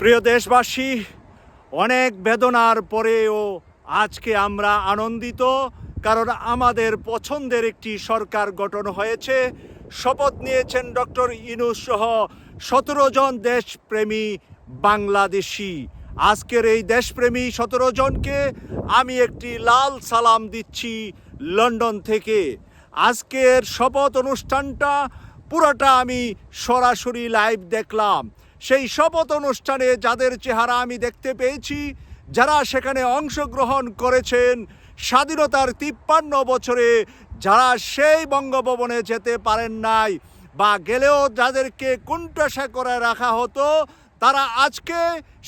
প্রিয় দেশবাসী, অনেক বেদনার পরেও আজকে আমরা আনন্দিত, কারণ আমাদের পছন্দের একটি সরকার গঠন হয়েছে। শপথ নিয়েছেন ডক্টর ইনুস সহ সতেরো জন দেশপ্রেমী বাংলাদেশি। আজকের এই দেশপ্রেমী সতেরো জনকে আমি একটি লাল সালাম দিচ্ছি লন্ডন থেকে। আজকের শপথ অনুষ্ঠানটা পুরোটা আমি সরাসরি লাইভ দেখলাম। সেই শপথ অনুষ্ঠানে যাদের চেহারা আমি দেখতে পেয়েছি, যারা সেখানে অংশগ্রহণ করেছেন, স্বাধীনতার তিপ্পান্ন বছরে যারা সেই বঙ্গভবনে যেতে পারেন নাই বা গেলেও যাদেরকে কুণ্ঠাসা করে রাখা হতো, তারা আজকে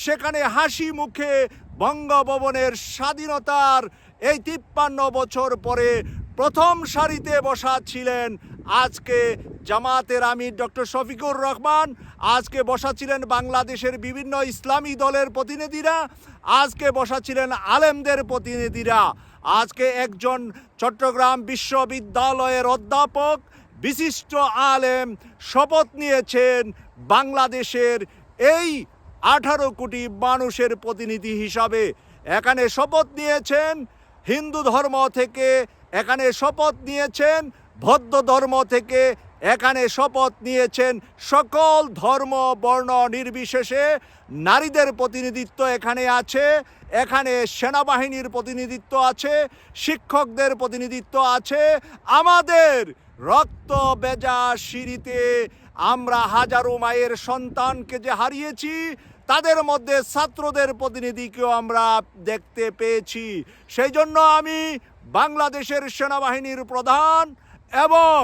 সেখানে হাসি মুখে বঙ্গভবনের স্বাধীনতার এই তিপ্পান্ন বছর পরে প্রথম সারিতে বসা ছিলেন আজকে জামাতের আমির ডক্টর শফিকুর রহমান, আজকে বসা ছিলেন বাংলাদেশের বিভিন্ন ইসলামী দলের প্রতিনিধিরা, আজকে বসা ছিলেন আলেমদের প্রতিনিধিরা। আজকে একজন চট্টগ্রাম বিশ্ববিদ্যালয়ের অধ্যাপক, বিশিষ্ট আলেম শপথ নিয়েছেন বাংলাদেশের এই আঠারো কোটি মানুষের প্রতিনিধি হিসাবে। এখানে শপথ নিয়েছেন হিন্দু ধর্ম থেকে, এখানে শপথ নিয়েছেন বৌদ্ধ ধর্ম থেকে এখানে শপথ নিয়েছেন সকল ধর্ম, বর্ণ নির্বিশেষে। নারীদের প্রতিনিধিত্ব এখানে আছে, এখানে সেনাবাহিনীর প্রতিনিধিত্ব আছে, শিক্ষকদের প্রতিনিধিত্ব আছে। আমাদের রক্ত বেজা সিঁড়িতে আমরা হাজারো মায়ের সন্তানকে যে হারিয়েছি, তাদের মধ্যে ছাত্রদের প্রতিনিধিকেও আমরা দেখতে পেয়েছি। সেই জন্য আমি বাংলাদেশের সেনাবাহিনীর প্রধান এবং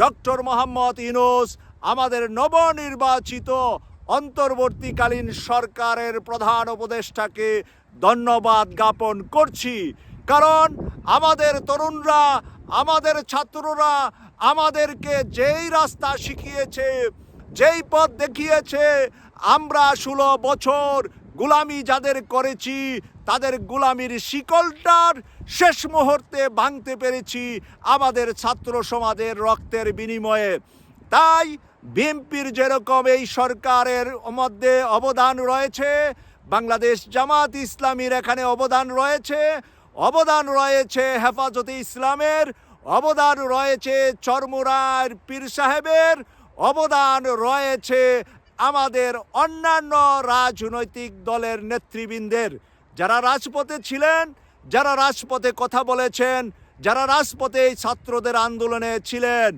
ডক্টর মোহাম্মদ ইনুস আমাদের নবনির্বাচিত অন্তর্বর্তীকালীন সরকারের প্রধান উপদেষ্টাকে ধন্যবাদ জ্ঞাপন করছি। কারণ আমাদের তরুণরা, আমাদের ছাত্ররা আমাদেরকে যেই রাস্তা শিখিয়েছে, যেই পথ দেখিয়েছে, আমরা ষোলো বছর গুলামি যাদের করেছি তাদের গুলামির শিকলটার শেষ মুহূর্তে ভাঙতে পেরেছি আমাদের ছাত্র সমাজের রক্তের বিনিময়ে। তাই বিএনপির যেরকম এই সরকারের মধ্যে অবদান রয়েছে, বাংলাদেশ জামাত ইসলামীর এখানে অবদান রয়েছে অবদান রয়েছে হেফাজতে ইসলামের, অবদান রয়েছে চরমুরার পীর সাহেবের, অবদান রয়েছে আমাদের অন্যান্য রাজনৈতিক দলের নেতৃবৃন্দের। যারা রাজপথে ছিলেন, যারা রাজপথে কথা বলেছেন, যারা রাজপথে এই ছাত্রদের আন্দোলনে ছিলেন,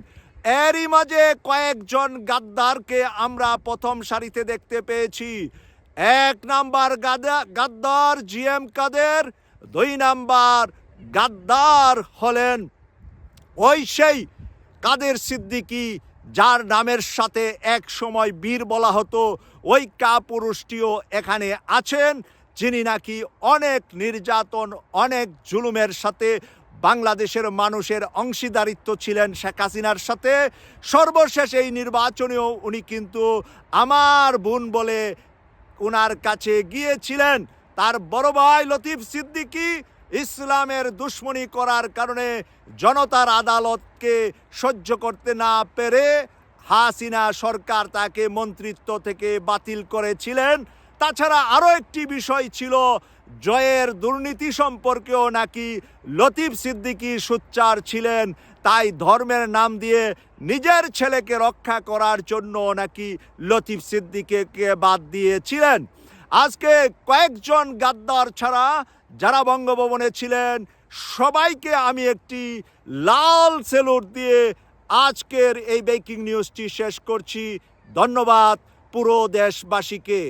এরই মাঝে কয়েকজন গাদ্দারকে আমরা প্রথম সারিতে দেখতে পেয়েছি। এক নাম্বার গাদা, গাদ্দার জি এম কাদের, দুই নাম্বার গাদ্দার হলেন ওই সেই কাদের সিদ্দিকী, যার নামের সাথে এক সময় বীর বলা হতো, ওই কাপুরুষটিও এখানে আছেন। যিনি নাকি অনেক নির্যাতন, অনেক জুলুমের সাথে বাংলাদেশের মানুষের অংশীদারিত্ব ছিলেন শেখ হাসিনার সাথে। সর্বশেষ এই নির্বাচনেও উনি কিন্তু আমার বোন বলে উনার কাছে গিয়েছিলেন। তার বড় ভাই লতিফ সিদ্দিকী ইসলামের দুশ্মনী করার কারণে জনতার আদালতকে সহ্য করতে না পেরে হাসিনা সরকার তাকে মন্ত্রিত্ব থেকে বাতিল করেছিলেন। তাছাড়া আরও একটি বিষয় ছিল, জয়ের দুর্নীতি সম্পর্কেও নাকি লতিফ সিদ্দিকী সোচ্চার ছিলেন, তাই ধর্মের নাম দিয়ে নিজের ছেলেকে রক্ষা করার জন্য নাকি লতিফ সিদ্দিকে বাদ দিয়েছিলেন। আজকে কয়েকজন গাদ্দার ছাড়া যারা বঙ্গভবনে ছিলেন, সবাইকে আমি একটি লাল সেলুট দিয়ে আজকের এই ব্রেকিং নিউজটি শেষ করছি। ধন্যবাদ পুরো দেশবাসীকে।